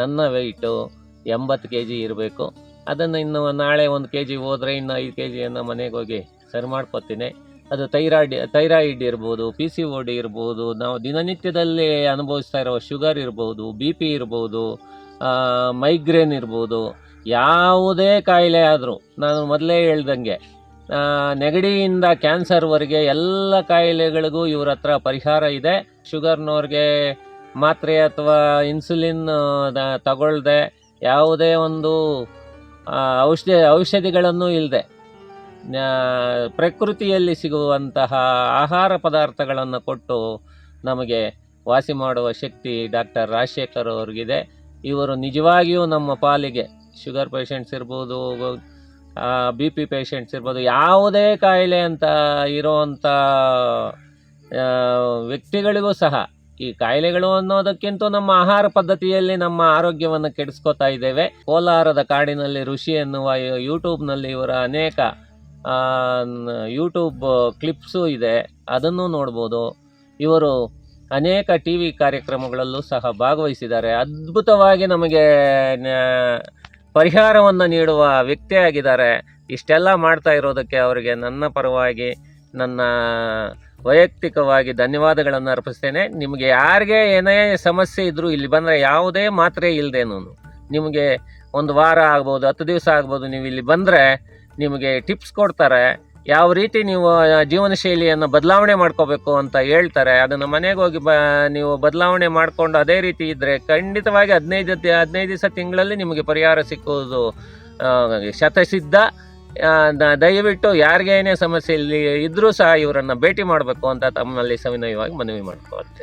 ನನ್ನ ವೆಯ್ಟು ಎಂಬತ್ತು ಕೆ ಜಿ ಇರಬೇಕು. ಅದನ್ನು ಇನ್ನು ನಾಳೆ ಒಂದು ಕೆ ಜಿ ಹೋದರೆ ಇನ್ನು ಐದು ಕೆ ಜಿಯನ್ನು ಮನೆಗೆ ಹೋಗಿ ಸರಿ ಮಾಡ್ಕೊತೀನಿ ಅದು ಥೈರಾಯ್ಡ್ ಥೈರಾಯ್ಡ್ ಇರ್ಬೋದು ಪಿ ಸಿ ಓ ಡಿ ಇರ್ಬೋದು, ನಾವು ದಿನನಿತ್ಯದಲ್ಲಿ ಅನುಭವಿಸ್ತಾ ಇರೋ ಶುಗರ್ ಇರ್ಬೋದು ಬಿ ಪಿ ಇರ್ಬೋದು ಮೈಗ್ರೇನ್ ಇರ್ಬೋದು ಯಾವುದೇ ಕಾಯಿಲೆ ಆದರೂ, ನಾನು ಮೊದಲೇ ಹೇಳ್ದಂಗೆ ನೆಗಡಿಯಿಂದ ಕ್ಯಾನ್ಸರ್ವರೆಗೆ ಎಲ್ಲ ಕಾಯಿಲೆಗಳಿಗೂ ಇವ್ರ ಹತ್ರ ಪರಿಹಾರ ಇದೆ. ಶುಗರ್ನವ್ರಿಗೆ ಮಾತ್ರೆ ಅಥವಾ ಇನ್ಸುಲಿನ್ ತಗೊಳ್ದೆ ಯಾವುದೇ ಒಂದು ಔಷಧಿ, ಔಷಧಿಗಳನ್ನು ಇಲ್ಲದೆ ಪ್ರಕೃತಿಯಲ್ಲಿ ಸಿಗುವಂತಹ ಆಹಾರ ಪದಾರ್ಥಗಳನ್ನು ಕೊಟ್ಟು ನಮಗೆ ವಾಸಿ ಮಾಡುವ ಶಕ್ತಿ ಡಾಕ್ಟರ್ ರಾಜಶೇಖರ್ ಅವ್ರಿಗಿದೆ. ಇವರು ನಿಜವಾಗಿಯೂ ನಮ್ಮ ಪಾಲಿಗೆ ಶುಗರ್ ಪೇಷಂಟ್ಸ್ ಇರ್ಬೋದು ಬಿ ಪಿ ಪೇಷಂಟ್ಸ್ ಇರ್ಬೋದು, ಯಾವುದೇ ಕಾಯಿಲೆ ಅಂತ ಇರೋವಂಥ ವ್ಯಕ್ತಿಗಳಿಗೂ ಸಹ ಈ ಕಾಯಿಲೆಗಳು ಅನ್ನೋದಕ್ಕಿಂತ ನಮ್ಮ ಆಹಾರ ಪದ್ಧತಿಯಲ್ಲಿ ನಮ್ಮ ಆರೋಗ್ಯವನ್ನು ಕೆಡಿಸ್ಕೋತಾ ಇದ್ದೇವೆ. ಕೋಲಾರದ ಕಾಡಿನಲ್ಲಿ ಋಷಿ ಎನ್ನುವ ಯೂಟ್ಯೂಬ್ನಲ್ಲಿ ಇವರ ಅನೇಕ ಯೂಟ್ಯೂಬ್ ಕ್ಲಿಪ್ಸು ಇದೆ, ಅದನ್ನು ನೋಡ್ಬೋದು. ಇವರು ಅನೇಕ ಟಿ ವಿ ಕಾರ್ಯಕ್ರಮಗಳಲ್ಲೂ ಸಹ ಭಾಗವಹಿಸಿದ್ದಾರೆ. ಅದ್ಭುತವಾಗಿ ನಮಗೆ ಪರಿಹಾರವನ್ನು ನೀಡುವ ವ್ಯಕ್ತಿಯಾಗಿದ್ದಾರೆ. ಇಷ್ಟೆಲ್ಲ ಮಾಡ್ತಾ ಇರೋದಕ್ಕೆ ಅವರಿಗೆ ನನ್ನ ಪರವಾಗಿ ನನ್ನ ವೈಯಕ್ತಿಕವಾಗಿ ಧನ್ಯವಾದಗಳನ್ನು ಅರ್ಪಿಸ್ತೇನೆ. ನಿಮಗೆ ಯಾರಿಗೆ ಏನೇ ಸಮಸ್ಯೆ ಇದ್ದರೂ ಇಲ್ಲಿ ಬಂದರೆ ಯಾವುದೇ ಮಾತ್ರೆ ಇಲ್ಲದೇನು ನಿಮಗೆ ಒಂದು ವಾರ ಆಗ್ಬೋದು, ಹತ್ತು ದಿವಸ ಆಗ್ಬೋದು, ನೀವು ಇಲ್ಲಿ ಬಂದರೆ ನಿಮಗೆ ಟಿಪ್ಸ್ ಕೊಡ್ತಾರೆ. ಯಾವ ರೀತಿ ನೀವು ಜೀವನ ಶೈಲಿಯನ್ನು ಬದಲಾವಣೆ ಮಾಡ್ಕೋಬೇಕು ಅಂತ ಹೇಳ್ತಾರೆ. ಅದನ್ನು ಮನೆಗೆ ಹೋಗಿ ಬ, ನೀವು ಬದಲಾವಣೆ ಮಾಡಿಕೊಂಡು ಅದೇ ರೀತಿ ಇದ್ದರೆ ಖಂಡಿತವಾಗಿ ಹದಿನೈದು ಹದಿನೈದು ದಿವಸ ತಿಂಗಳಲ್ಲಿ ನಿಮಗೆ ಪರಿಹಾರ ಸಿಕ್ಕುವುದು ಶತಸಿದ್ಧ ದಯವಿಟ್ಟು ಯಾರಿಗೇನೇ ಸಮಸ್ಯೆಯಲ್ಲಿ ಇದ್ದರೂ ಸಹ ಇವರನ್ನು ಭೇಟಿ ಮಾಡಬೇಕು ಅಂತ ತಮ್ಮಲ್ಲಿ ಸವಿನಯವಾಗಿ ಮನವಿ ಮಾಡ್ಕೋತ್ತೆ